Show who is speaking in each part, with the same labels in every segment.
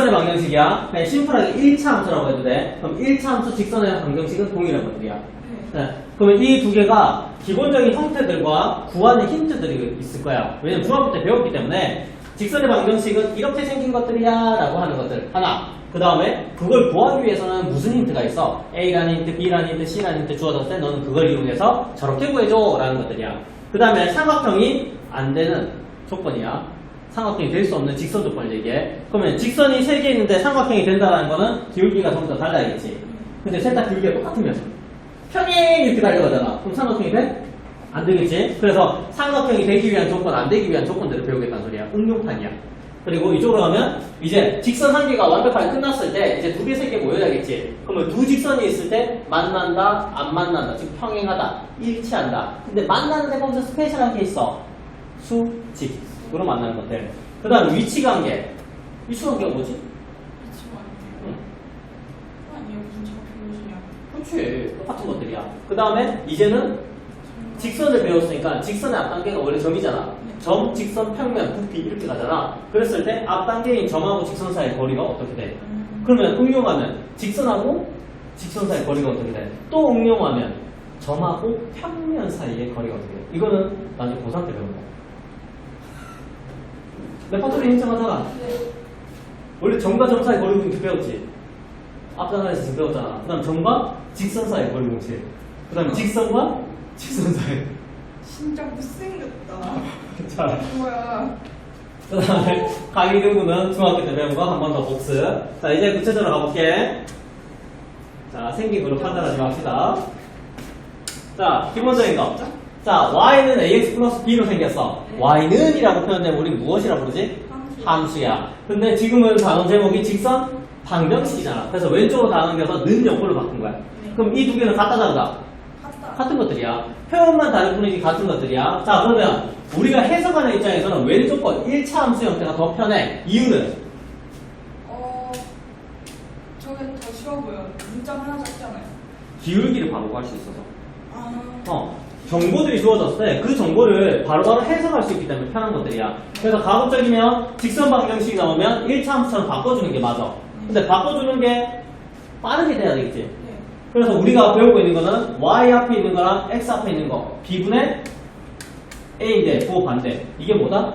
Speaker 1: 직선의 방정식이야. 그냥 심플하게 1차 함수라고 해도 돼. 그럼 1차 함수 직선의 방정식은 동일한 것들이야. 네. 그러면 이 두 개가 기본적인 형태들과 구하는 힌트들이 있을 거야. 왜냐면 중학교 때 배웠기 때문에 직선의 방정식은 이렇게 생긴 것들이야 라고 하는 것들 하나. 그 다음에 그걸 구하기 위해서는 무슨 힌트가 있어? A라는 힌트, B라는 힌트, C라는 힌트 주어졌을 때 너는 그걸 이용해서 저렇게 구해줘 라는 것들이야. 그 다음에 삼각형이 안 되는 조건이야. 삼각형이 될 수 없는 직선 조건을 얘기해. 그러면 직선이 세 개 있는데 삼각형이 된다는 거는 기울기가 전부 다 달라야겠지. 근데 셋 다 기울기가 똑같으면 평행 이렇게 달려가잖아. 그럼 삼각형이 돼? 안 되겠지? 그래서 삼각형이 되기 위한 조건, 안 되기 위한 조건들을 배우겠다는 소리야. 응용판이야. 그리고 이쪽으로 가면 이제 직선 한 개가 완벽하게 끝났을 때 이제 두 개, 세 개 모여야겠지. 그러면 두 직선이 있을 때 만난다, 안 만난다, 즉 평행하다, 일치한다. 근데 만나는데 거기서 스페셜한 게 있어. 수직 으로 만나는 것들. 그 다음 위치 관계. 위치 관계가 뭐지? 응.
Speaker 2: 아니요 무슨 좌표시야
Speaker 1: 그렇지. 똑같은 것들이야. 그 다음에 이제는 직선을 배웠으니까 직선의 앞단계가 원래 점이잖아. 점, 직선, 평면, 부피 이렇게 가잖아. 그랬을 때 앞단계인 점하고 직선 사이의 거리가 어떻게 돼? 그러면 응용하면 직선하고 직선 사이의 거리가 어떻게 돼? 또 응용하면 점하고 평면 사이의 거리가 어떻게 돼? 이거는 나중에 고3 때 배운 거. 레퍼토리 인정하잖아. 원래 점과 점 사이 거리 공식 배웠지? 앞단에서 지금 배웠잖아. 그 다음 점과 직선 사이 거리 공식. 그 다음에 직선과 직선 사이.
Speaker 2: 진짜 못생겼다
Speaker 1: 자,
Speaker 2: 뭐야
Speaker 1: 그 다음에 강의 등구는 중학교 때 배운 거 한 번 더 복습. 자, 이제 구체적으로 가볼게. 자, 생긴 걸로 판단하지 맙시다. 자, 기본적인 거. 자, y는 ax 플러스 b로 생겼어. y는 이라고 표현되면 우리 무엇이라 부르지? 함수야. 근데 지금은 단원 제목이 직선 방정식이잖아. 그래서 왼쪽으로 다 넘겨서 는 옆으로 바꾼 거야. 그럼 이 두 개는 같다 다르다? 같은 것들이야. 표현만 다를 뿐이지 같은 것들이야. 자, 그러면 우리가 해석하는 입장에서는 왼쪽 거 1차 함수 형태가 더 편해. 이유는
Speaker 2: 어 저게 더 쉬워 보여 문장 하나 작잖아요
Speaker 1: 기울기를 바로 구할 수 있어서.
Speaker 2: 아
Speaker 1: 어, 정보들이 주어졌을 때 그 정보를 바로바로 해석할 수 있기 때문에 편한 것들이야. 그래서 가급적이면 직선 방정식이 나오면 1차 함수처럼 바꿔주는 게 맞아. 근데 바꿔주는 게 빠르게 돼야 되겠지.
Speaker 2: 네.
Speaker 1: 그래서 우리가 배우고 있는 거는 y 앞에 있는 거랑 x 앞에 있는 거 b분의 a인데 부호 반대 이게 뭐다?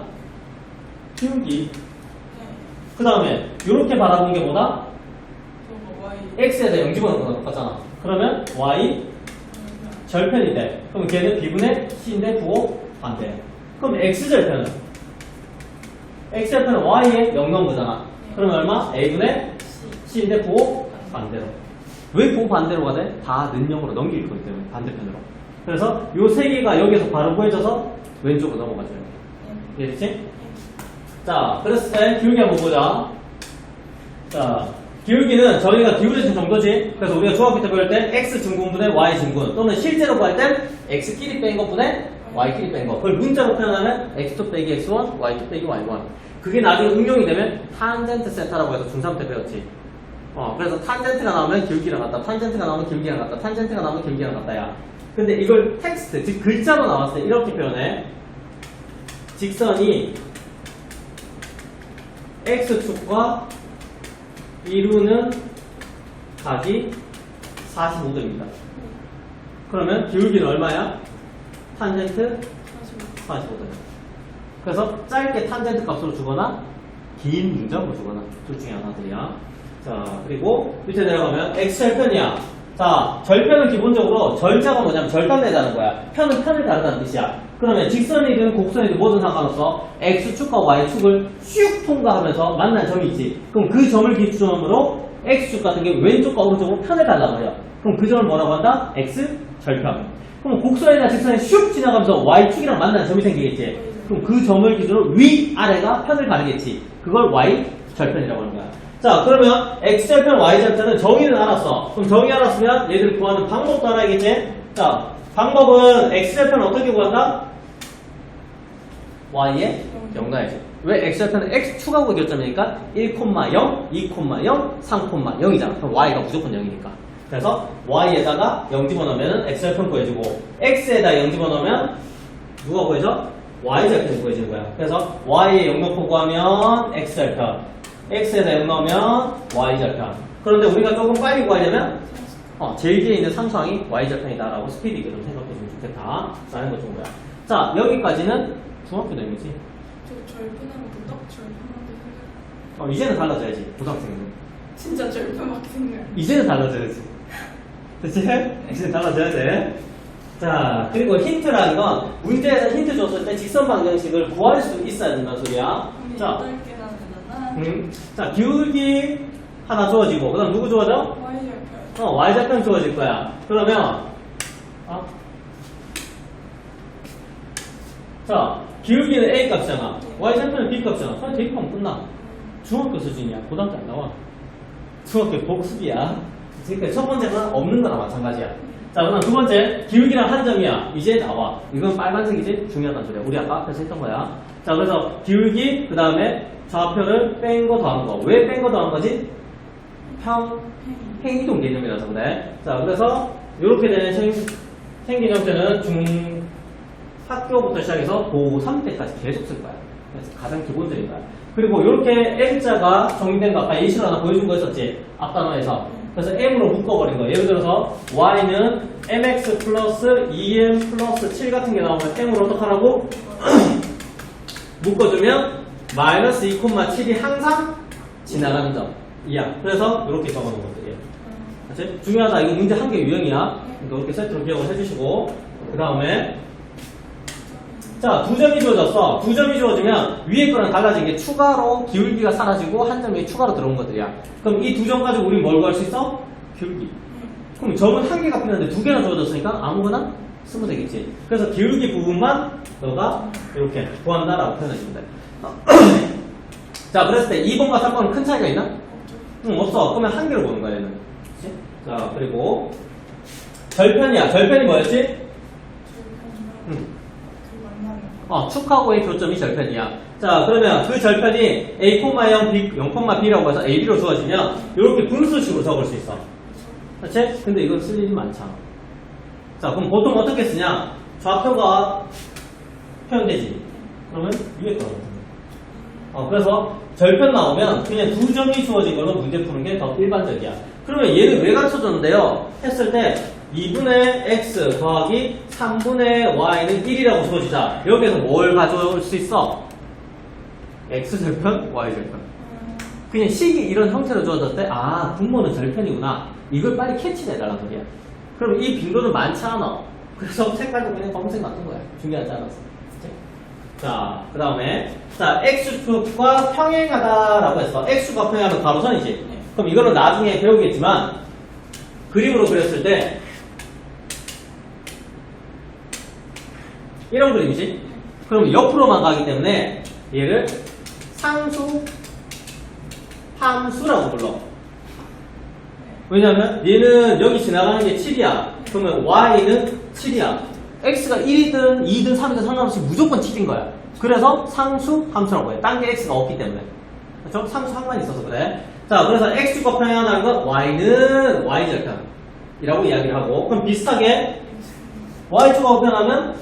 Speaker 2: 네.
Speaker 1: 그 다음에 이렇게 바라보는 게 뭐다? x에다 0 집어넣는 거랑 똑같잖아 그러면 y 절편이 돼 그럼 걔는 b분의 c인데 부호 반대 그럼 x절편은 x절편은 y에 0 넣은 거잖아 그러면 얼마? a분의
Speaker 2: C
Speaker 1: c인데 부호 반대로 왜 부호 반대로가 돼? 다 는형으로 넘길 거기 때문에 반대편으로 그래서 요 세 개가 여기서 바로 구해져서 왼쪽으로 넘어가줘요
Speaker 2: 네.
Speaker 1: 이해됐지? 자 그랬을 때 기울기 한번 보자 자 기울기는 저희가 기울여진 정도지 그래서 우리가 중학교 때 배울 때 x 증분분의 y 증분 또는 실제로 구할 땐 x끼리 뺀 것분의 y끼리 뺀 거. 그걸 문자로 표현하면 x2 빼기 x1, y2 빼기 y1 그게 나중에 응용이 되면 탄젠트 세타라고 해서 중3 때 배웠지 어, 그래서 탄젠트가 나오면 기울기랑 같다. 탄젠트가 나오면 기울기랑 같다. 탄젠트가 나오면 기울기랑 같다야. 근데 이걸 텍스트, 즉 글자로 나왔을 때 이렇게 표현해. 직선이 x축과 이루는 각이 45도입니다. 그러면 기울기는 얼마야? 탄젠트 45도. 그래서 짧게 탄젠트 값으로 주거나 긴 문장으로 주거나 둘 중에 하나들이야. 자 그리고 밑에 내려가면 x절편이야. 자 절편은 기본적으로 절자가 뭐냐면 절단내자는 거야. 편은 편을 다르다는 뜻이야. 그러면 직선이든 곡선이든 뭐든 상관없어. x축과 y축을 슉 통과하면서 만난 점이 있지. 그럼 그 점을 기준으로 x축 같은 게 왼쪽과 오른쪽으로 편을 달라버려. 그럼 그 점을 뭐라고 한다? x절편. 그럼 곡선이나 직선이 슉 지나가면서 y축이랑 만나는 점이 생기겠지. 그럼 그 점을 기준으로 위, 아래가 편을 가르겠지. 그걸 y절편이라고 하는 거야. 자, 그러면 x절편, y절편은 정의는 알았어. 그럼 정의 알았으면 얘들 구하는 방법도 알아야겠지? 자, 방법은 x절편은 어떻게 구한다? y에 0 넣어야지. 왜 x절편은 x 추가고 교점이니까 1,0, 2,0, 3,0이잖아. 그럼 y가 무조건 0이니까. 그래서 y에다가 0 집어넣으면 x절편 구해주고 x에다 0 집어넣으면 누가 구해져? y절편이 구해지는 거야. 그래서 y에 0 넣고 구하면 x절편 x에서 m 넣으면 y절편. 그런데 우리가 조금 빨리 구하려면 어, 제일 뒤에 있는 상수항이 y절편이다라고 스피드 있게 좀 생각해주면 좋겠다. 라는 것 정도야. 자, 여기까지는 중학교 내용이지.
Speaker 2: 저 생각.
Speaker 1: 어, 이제는 달라져야지. 고등학생은.
Speaker 2: 진짜 절편밖에 생각.
Speaker 1: 이제는 달라져야지. 그치? 이제는 달라져야 돼. 자, 그리고 힌트라는 건 문제에서 힌트 줬을 때 직선 방정식을 구할 수 있어야 된다는 소리야. 자,
Speaker 2: 여덟 개나 되잖아.
Speaker 1: 음, 자, 기울기 하나 주어지고, 그 다음 누구 주어져?
Speaker 2: Y.
Speaker 1: 어, y좌편 주어질 거야. 그러면, 어? 자, 기울기는 a 값이잖아. y좌편은 b 값이잖아. 그냥 대입하면 끝나. 중학교 수준이야. 고등학교 안 나와. 중학교 복습이야. 그러니까 첫 번째는 없는 거나 마찬가지야. 자, 그다음 두 번째, 기울기랑 한 점이야. 이제 나와. 이건 빨간색이지? 중요하단 소리야. 우리 아까 앞에서 했던 거야. 자, 그래서 기울기, 그 다음에 좌표를 뺀 거 더한 거. 왜 뺀 거 더한 거지? 평, 행이동 개념이라서 그래. 자, 그래서 이렇게 되는 생, 형태는 중, 학교부터 시작해서 고3 때까지 계속 쓸 거야. 그래서 가장 기본적인 거야. 그리고 이렇게 M자가 정의된 거 아까 예시로 하나 보여준 거 있었지? 앞 단어에서. 그래서 M으로 묶어버린 거. 예를 들어서 Y는 MX 플러스 2M 플러스 7 같은 게 나오면 M으로 어떡하라고? 묶어주면 마이너스 2,7이 항상 지나가는 점. 이야. 그래서 이렇게 적어놓은 것들이에요. 알지? 중요하다. 이거 문제 한 개 유형이야. 그러니까 이렇게 세트로 기억을 해주시고. 그 다음에 자, 두 점이 주어졌어. 두 점이 주어지면 위에 거랑 달라진 게 추가로 기울기가 사라지고 한 점이 추가로 들어온 것들이야. 그럼 이 두 점 가지고 우리 뭘 구할 수 있어? 기울기. 그럼 점은 한 개가 필요한데 두 개나 주어졌으니까 아무거나 쓰면 되겠지. 그래서 기울기 부분만 너가 이렇게 구한다라고 표현해주면 돼. 자, 그랬을 때 2번과 3번은 큰 차이가 있나? 응, 없어. 그러면 한 개로 보는 거야, 얘는. 그치? 자, 그리고 절편이야. 절편이 뭐였지? 응.
Speaker 2: 거.
Speaker 1: 어, 축하고의 교점이 절편이야. 자, 그러면 그 절편이 A, 0, B, 0, B라고 해서 AB로 주어지면 이렇게 분수식으로 적을 수 있어. 그렇지? 근데 이건 쓸 일이 많잖아. 자, 그럼 보통 어떻게 쓰냐? 좌표가 표현되지. 그러면 위에 거. 어, 그래서 절편 나오면 그냥 두 점이 주어진 걸로 문제 푸는 게 더 일반적이야. 그러면 얘는 왜 갖춰졌는데요? 했을 때 2분의 x 더하기 3분의 y는 1이라고 주어지자. 여기에서 뭘 가져올 수 있어? x 절편, y 절편.
Speaker 2: 음,
Speaker 1: 그냥 식이 이런 형태로 주어졌을 때, 아, 분모는 절편이구나. 이걸 빨리 캐치해달라는 소리야. 그럼 이 빈도는 많지 않아. 그래서 색깔도 그냥 검은색 놔둔 거야. 중요하지 않았어. 자, 그 다음에, 자, x축과 평행하다라고 했어. x축과 평행하면 가로선이지. 그럼 이거는 나중에 배우겠지만, 그림으로 그렸을 때, 이런 그림이지. 그럼 옆으로만 가기 때문에, 얘를 상수, 함수라고 불러. 왜냐면 얘는 여기 지나가는 게 7이야. 그러면 y는 7이야. X가 1이든 2든 3이든 상관없이 무조건 7인 거야. 그래서 상수 함수라고 해. 딴 게 x가 없기 때문에. 그렇죠? 상수 항만 있어서 그래. 자, 그래서 x축과 평행하는 건 y는 y절편이라고 이야기를 하고 그럼 비슷하게 y축과 평행하면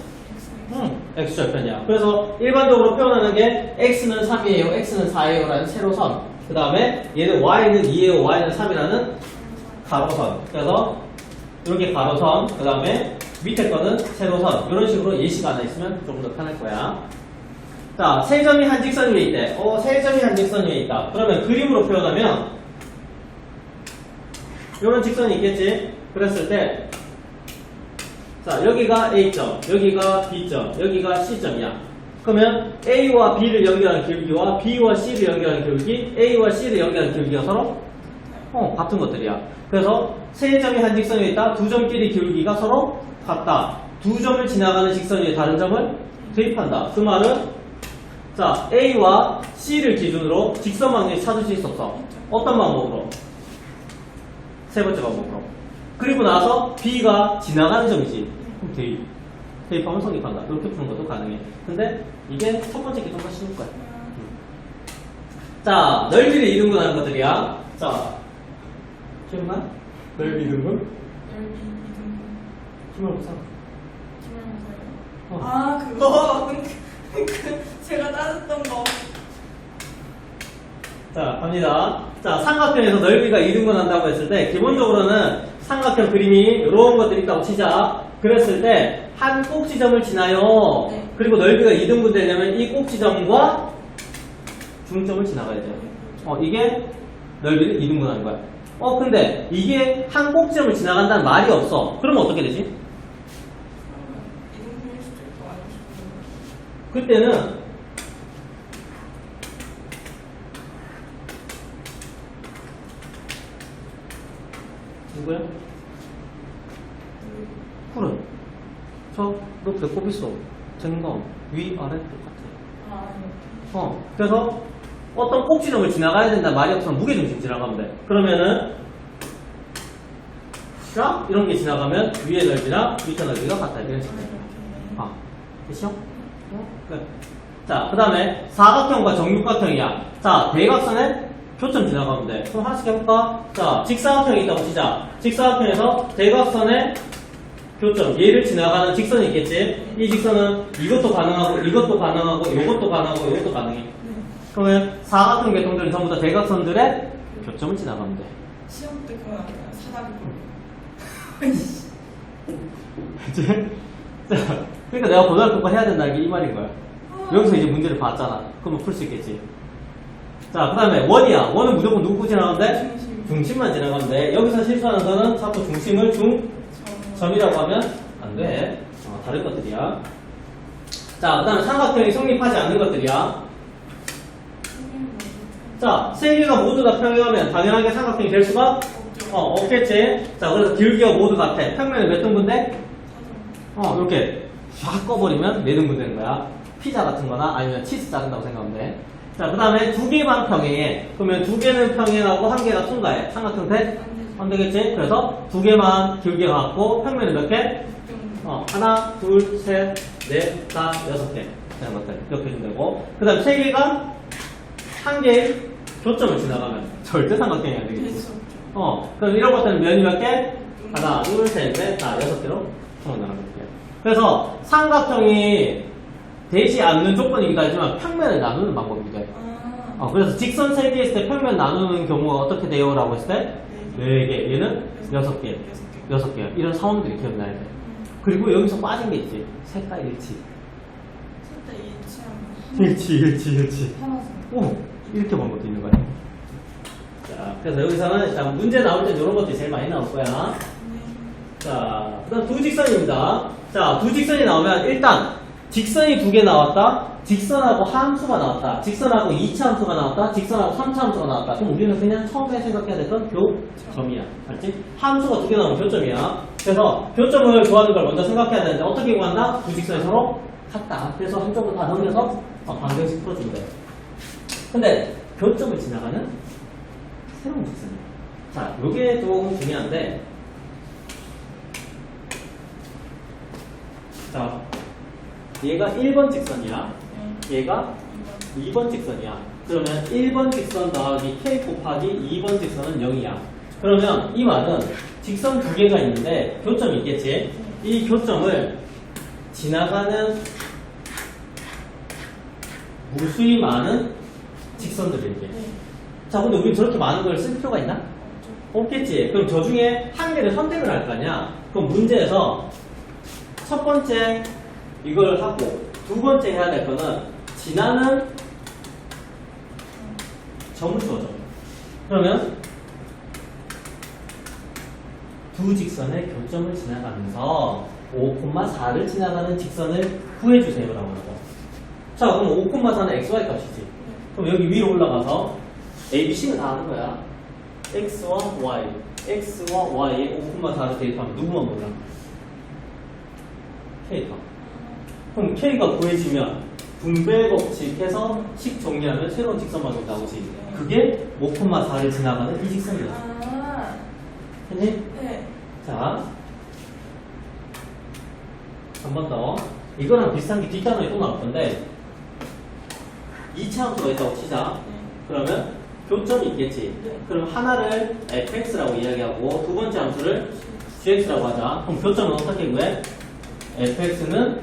Speaker 1: 음, x절편이야. 그래서 일반적으로 표현하는 게 x는 3이에요, x는 4예요라는 세로선. 그 다음에 얘는 y는 2예요, y는 3이라는 가로선. 그래서 이렇게 가로선, 그 다음에 밑에 거는 세로 선. 이런 식으로 예시가 하나 있으면 조금 더 편할 거야. 자, 세 점이 한 직선 위에 있대. 어, 세 점이 한 직선 위에 있다. 그러면 그림으로 표현하면 이런 직선이 있겠지? 그랬을 때 자, 여기가 A점, 여기가 B점, 여기가 C점이야. 그러면 A와 B를 연결하는 기울기와 B와 C를 연결하는 기울기, A와 C를 연결하는 기울기가 서로 어, 같은 것들이야. 그래서 세 점이 한 직선 위에 있다. 두 점끼리 기울기가 서로 같다. 두 점을 지나가는 직선 위에 다른 점을 대입한다. 그 말은 자 A와 C를 기준으로 직선 방정식 찾으실 수 없어. 어떤 방법으로? 세 번째 방법으로. 그리고 나서 B가 지나가는 점이지. 그럼 대입. 대입하면 성립한다. 이렇게 푸는 것도 가능해. 근데 이게 첫 번째 게 좀 더 쉬울 거야. 자, 넓이를 이등분하는 것들이야. 자, 기억나? 넓이
Speaker 2: 이등분?
Speaker 1: 기억나서.
Speaker 2: 기말고사예요.
Speaker 1: 어.
Speaker 2: 아 그거 그, 그 제가 따졌던 거
Speaker 1: 자, 갑니다. 자, 삼각형에서 넓이가 이등분 한다고 했을 때, 기본적으로는 삼각형 그림이 이런 것들이 있다고 치자. 그랬을 때, 한 꼭지점을 지나요.
Speaker 2: 네.
Speaker 1: 그리고 넓이가 이등분 되려면 이 꼭지점과 중점을 지나가야 돼요. 어, 이게 넓이를 이등분 하는 거야. 어, 근데 이게 한 꼭지점을 지나간다는 말이 없어. 그러면 어떻게 되지?
Speaker 2: 그러면 이등분일 수도 있고 아닐 수도 있고.
Speaker 1: 그때는 누구야? 쿨은 저너 배꼽 있어 쟁감 위 아래 똑같아
Speaker 2: 아, 아니요.
Speaker 1: 어 그래서 어떤 꼭지점을 지나가야 된다 말이 없으면 무게중심 지나가면 돼 그러면은 자 이런 게 지나가면 위의 넓이랑 밑에 넓이가 같다 이런 식으로 아, 됐어? 끝. 자, 그 다음에 사각형과 정육각형이야. 자, 대각선에 교점 지나가면 돼. 그럼 하나씩 해볼까? 자, 직사각형이 있다고 치자. 직사각형에서 대각선에 교점, 얘를 지나가는 직선이 있겠지? 이 직선은 이것도 가능하고, 이것도 가능하고, 이것도 가능하고, 이것도 가능해.
Speaker 2: 네.
Speaker 1: 그러면 사각형 계통들은 전부 다 대각선들의 교점을 지나가면 돼.
Speaker 2: 시험 때. 사다리 보고.
Speaker 1: 그치? 자, 그러니까 내가 고등학교 거 해야 된다는 게 이 말인 거야. 여기서 이제 문제를 봤잖아. 그러면 풀 수 있겠지. 자, 그 다음에 원이야. 원은 무조건 누구 지나가는데?
Speaker 2: 중심.
Speaker 1: 중심만 지나가면 돼. 여기서 실수하는 거는 자꾸 중심을 중,
Speaker 2: 점.
Speaker 1: 점이라고 하면 안 돼. 어, 다른 것들이야. 자, 그 다음에 삼각형이 성립하지 않는 것들이야. 자, 세 개가 모두 다 평행하면 당연하게 삼각형이 될 수가. 어, 없겠지. 자, 그래서 길기가 모두 같아. 평면이 몇 등분데?
Speaker 2: 사점.
Speaker 1: 어, 이렇게 쫙 꺼버리면 네 등분 되는 거야. 피자 같은 거나 아니면 치즈 자른다고 생각하면 돼. 자, 그 다음에 두 개만 평행해. 그러면 두 개는 평행하고 한 개가 통과해. 삼각형 돼?
Speaker 2: 안
Speaker 1: 되겠지? 그래서 두 개만 길게 갖고 평면은 몇 개?
Speaker 2: 등.
Speaker 1: 어, 하나, 둘, 셋, 넷, 다, 여섯 개. 되는 것들. 기억해주면 되고. 그 다음 세 개가 한 개의 교점을 지나가면 절대 삼각형이 안 되겠지.
Speaker 2: 없죠.
Speaker 1: 어, 그럼 이런 것들은 면이 몇 개? 하나, 둘, 셋, 넷, 다 여섯 개로 거예요. 그래서 삼각형이 되지 않는 조건이기도 하지만 평면을 나누는 방법이기도 해요.
Speaker 2: 아.
Speaker 1: 어, 그래서 직선 세개 있을 때 평면 나누는 경우가 어떻게 돼요? 라고 했을 때네 개, 얘는 여섯 개,
Speaker 2: 여섯 개.
Speaker 1: 여섯 개. 이런 상황들이 기억나야 돼.
Speaker 2: 음.
Speaker 1: 그리고 여기서 빠진 게 있지. 색깔 일치.
Speaker 2: 일치,
Speaker 1: 일치, 일치.
Speaker 2: 하나서.
Speaker 1: 오, 이렇게 본 것도 있는 거야. 자, 그래서 여기서는 일단 문제 나올 때 이런 것들이 제일 많이 나올 거야.
Speaker 2: 네.
Speaker 1: 자, 그 다음 두 직선입니다. 자, 두 직선이 나오면 일단 직선이 두 개 나왔다. 직선하고 함수가 나왔다. 직선하고 2차 함수가 나왔다. 직선하고 3차 함수가 나왔다. 그럼 우리는 그냥 처음에 생각해야 됐던 교점이야. 알지? 함수가 두 개 나오면 교점이야. 그래서 교점을 구하는 걸 먼저 생각해야 되는데 어떻게 구한다? 두 직선이 서로 같다. 그래서 한쪽을 다 넘겨서 어, 풀어주면 돼. 근데 교점을 지나가는 새로운 직선이야. 자, 요게 조금 중요한데 자, 얘가 1번 직선이야.
Speaker 2: 네.
Speaker 1: 얘가 2번 직선이야. 그러면 1번 직선 더하기 k 곱하기 2번 직선은 0이야. 그러면 이 말은 직선 두 개가 있는데 교점이 있겠지? 이 교점을 지나가는 무수히 많은 직선들이게.
Speaker 2: 네.
Speaker 1: 자, 근데 우리 저렇게 많은 걸 쓸 필요가 있나? 없겠지. 그럼 저 중에 한 개를 선택을 할 거 아니야? 그럼 문제에서 첫 번째 이걸 하고 두 번째 해야 될 거는 지나는 주어줘. 그러면 두 직선의 교점을 지나가면서 5,4를 지나가는 직선을 구해주세요 라고 하고. 자, 그럼 5,4는 xy 값이지. 그럼 여기 위로 올라가서 ABC는 다 아는 거야. X와 Y. X와 Y의 5,4를 대입하면 누구만 몰라? K가. 그럼 K가 구해지면 분배 법칙해서 식 정리하면 새로운 직선만 나오지. 그게 5,4를 지나가는 이 직선이야.
Speaker 2: 아.
Speaker 1: 했니?
Speaker 2: 네.
Speaker 1: 자. 한 번 더. 이거랑 비슷한 게 뒷단원에 또 나올 건데 2차 함수가 있다고 치자.
Speaker 2: 네.
Speaker 1: 그러면 교점이 있겠지.
Speaker 2: 네.
Speaker 1: 그럼 하나를 fx라고 이야기하고 두 번째 함수를 gx라고 하자. 그럼 교점은 어떻게 구해? fx는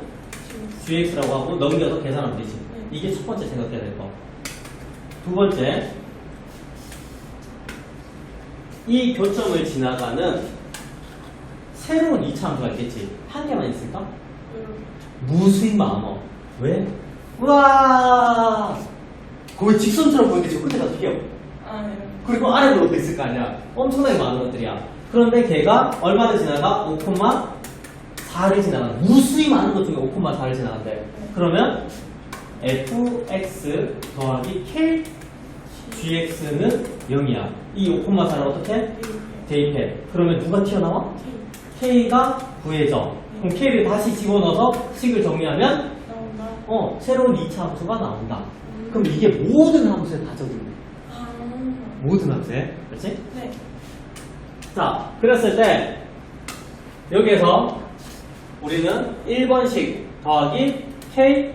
Speaker 1: gx라고 하고 넘겨서 계산하면 되지. 이게 첫 번째 생각해야 될 거. 두 번째, 이 교점을 지나가는 새로운 이차함수가 있겠지. 한 개만 있을까?
Speaker 2: 이렇게.
Speaker 1: 무수히 많어. 왜? 우와! 거의 직선처럼 보이는데 저 끝에가 튀어.
Speaker 2: 아, 네.
Speaker 1: 그리고 아래로 어디 있을 거 아니야. 엄청나게 많은 것들이야. 그런데 걔가 얼마를 지나가? 5,4를 지나가. 무수히 많은 것 중에 5,4를 지나간대. 그러면 fx 더하기 k gx는 0이야. 이 5,4를 어떻게? 대입해. 그러면 누가 튀어나와?
Speaker 2: K.
Speaker 1: k가 구해져. 그럼 k를 다시 집어넣어서 식을 정리하면. 어, 새로운 2차 함수가 나온다. 그럼 이게 모든 함수에 다 적용돼.
Speaker 2: 아.
Speaker 1: 모든 함수에. 그렇지?
Speaker 2: 네.
Speaker 1: 자, 그랬을 때 여기에서 우리는 1번식 더하기 k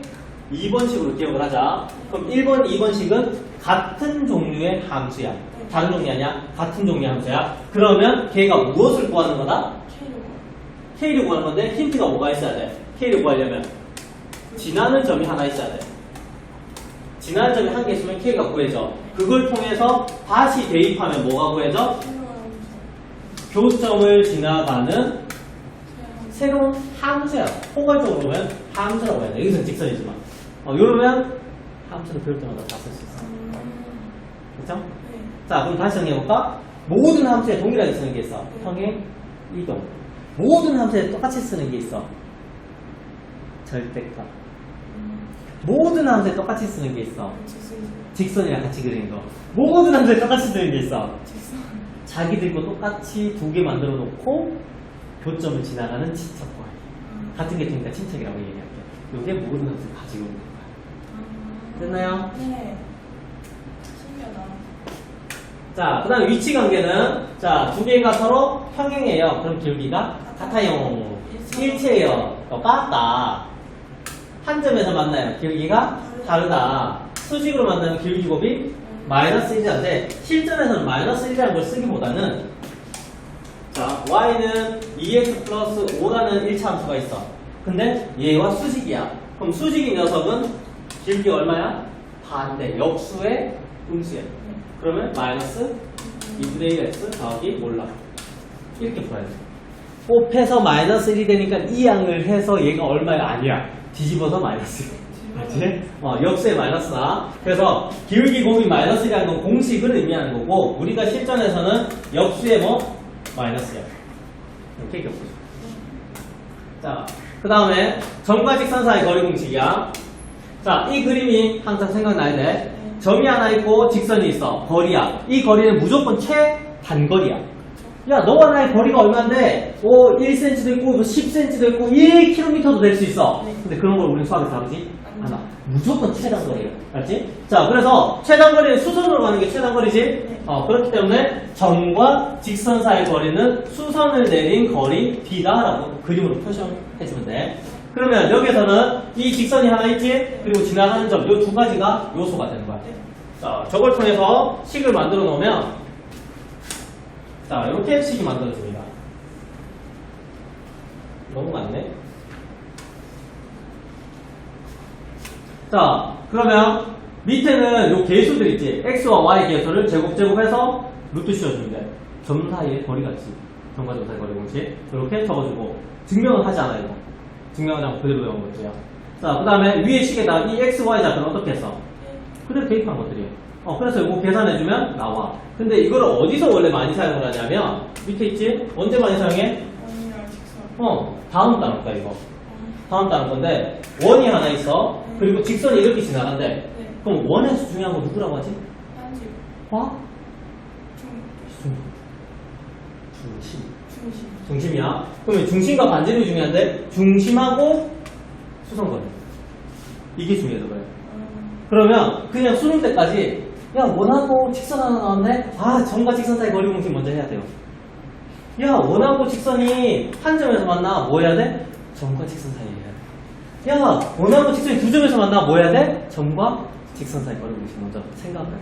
Speaker 1: 2번식으로 기억을 하자. 그럼 1번, 2번식은 같은 종류의 함수야. 다른 종류 아니야? 같은 종류의 함수야. 그러면 걔가 무엇을 구하는 거다? K를 구하는 건데 힌트가 뭐가 있어야 돼? k를 구하려면 지나는 점이 하나 있어야 돼. 지나는 점이 한 개 있으면 k가 구해져. 그걸 통해서 다시 대입하면 뭐가 구해져? 교점을 지나가는 새로운 함수야. 포괄적으로 보면 함수라고 해야 돼. 여기서는 직선이지만. 어, 이러면 함수를 배울 때마다 다 쓸 수 있어. 그렇죠?
Speaker 2: 네.
Speaker 1: 자, 그럼 다시 정리해볼까? 모든 함수에 동일하게 쓰는 게 있어. 평행, 이동. 모든 함수에 똑같이 쓰는 게 있어. 절대값. 모든 함수에 똑같이 쓰는 게 있어.
Speaker 2: 직선.
Speaker 1: 직선이랑 같이 그리는 거. 모든 함수에 똑같이 쓰는 게 있어.
Speaker 2: 직선.
Speaker 1: 자기들과 똑같이 두 개 만들어 놓고 교점을 지나가는 친척 과 같은 게 되니까 친척이라고 얘기할게. 이게 모든 함수를 가지고 있는 거야. 됐나요?
Speaker 2: 네. 신기하다.
Speaker 1: 자, 그 다음에 위치 관계는, 자, 두 개가 서로 평행해요. 그럼 길기가 같아요. 일체예요. 똑같다. 한 점에서 만나요. 길기가 다르다. 수직으로 만나면 길기 곱이 마이너스 1이라는데, 실전에서는 마이너스 1이라는 걸 쓰기보다는, 자, y는 2x 플러스 5라는 1차 함수가 있어. 근데 얘와 수직이야. 그럼 수직인 녀석은 길기 얼마야? 반대. 역수의 음수야. 그러면 마이너스 2분의 1x 더하기 몰라. 이렇게 풀어야 돼. 곱해서 마이너스 1이 되니까 이 양을 해서 얘가 얼마야? 아니야. 뒤집어서 마이너스. 맞지? 어, 역수의 마이너스나. 그래서 기울기 곱이 마이너스라는 건 공식을 의미하는 거고, 우리가 실전에서는 역수의 뭐? 마이너스야. 이렇게 겹쳐줘. 자, 그 다음에 점과 직선 사이 거리 공식이야. 자, 이 그림이 항상 생각나야 돼. 점이 하나 있고 직선이 있어. 거리야. 이 거리는 무조건 최단거리야. 야, 너와 나의 거리가 얼마인데, 오, 1cm도 있고, 10cm도 있고, 1km도 될 수 있어.
Speaker 2: 네.
Speaker 1: 근데 그런 걸 우리는 수학에서 다루지. 않아. 무조건 최단 거리야. 알지? 자, 그래서 최단 거리는 수선으로 가는 게 최단 거리지?
Speaker 2: 네.
Speaker 1: 어, 그렇기 때문에 점과 직선 사이 거리는 수선을 내린 거리 D다라고 그림으로 표시해주면 돼. 그러면 여기에서는 이 직선이 하나 있지? 그리고 지나가는 점, 이 두 가지가 요소가 되는 거야.
Speaker 2: 네.
Speaker 1: 자, 저걸 통해서 식을 만들어 놓으면, 자, 이렇게 식이 만들어집니다. 너무 많네. 자, 그러면 밑에는 요 계수들 있지? x와 y 계수를 제곱 제곱해서 루트 돼. 점 사이의 거리가 있지. 점과 점 사이 거리 공식. 이렇게 적어주고 증명은 하지 않아요. 증명은 그냥 그대로 외운 것들이야. 자, 그 다음에 위에 식에다 이 x, y 좌표는 어떻게 했어? 그대로 대입한 것들이에요. 어, 그래서 이거 계산해주면 나와. 근데 이거를 어디서 원래 많이 사용을 하냐면, 밑에 있지? 언제 많이 사용해? 어, 다음 단어다, 이거. 다음 단어 건데, 원이 하나 있어. 그리고 직선이 이렇게 지나간대.
Speaker 2: 네.
Speaker 1: 그럼 원에서 중요한 거 누구라고 하지? 화?
Speaker 2: 중.
Speaker 1: 중. 중심.
Speaker 2: 중심.
Speaker 1: 중심이야. 그러면 중심과 반지름이 중요한데, 중심하고 수성거리. 이게 중요해서 그래.
Speaker 2: 음.
Speaker 1: 그러면 그냥 수능 때까지 야 원하고 직선 하나 나왔네 아 점과 직선 사이 거리 공식 먼저 해야 돼요 야 원하고 직선이 한 점에서 만나 뭐 해야 돼? 점과 직선 사이 해야 돼야 원하고 직선이 두 점에서 만나 뭐 해야 돼? 점과 직선 사이. 거리 공식 먼저 생각을 돼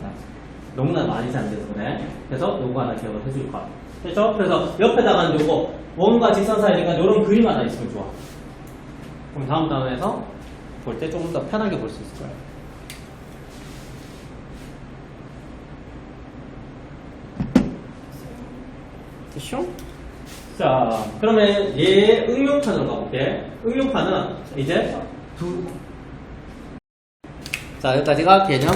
Speaker 1: 너무나 많이 잘돼서 그래. 그래서 요거 하나 기억을 해줄 거야. 그렇죠? 그래서 옆에다가는 요거 원과 직선 사이니까 요런 그림 하나 있으면 좋아. 그럼 다음 단원에서 볼 때 조금 더 편하게 볼 수 있을 거야. 됐죠? 자, 그러면 얘 응용판으로 가볼게. 응용판은 이제 두. 자, 여기까지가 개념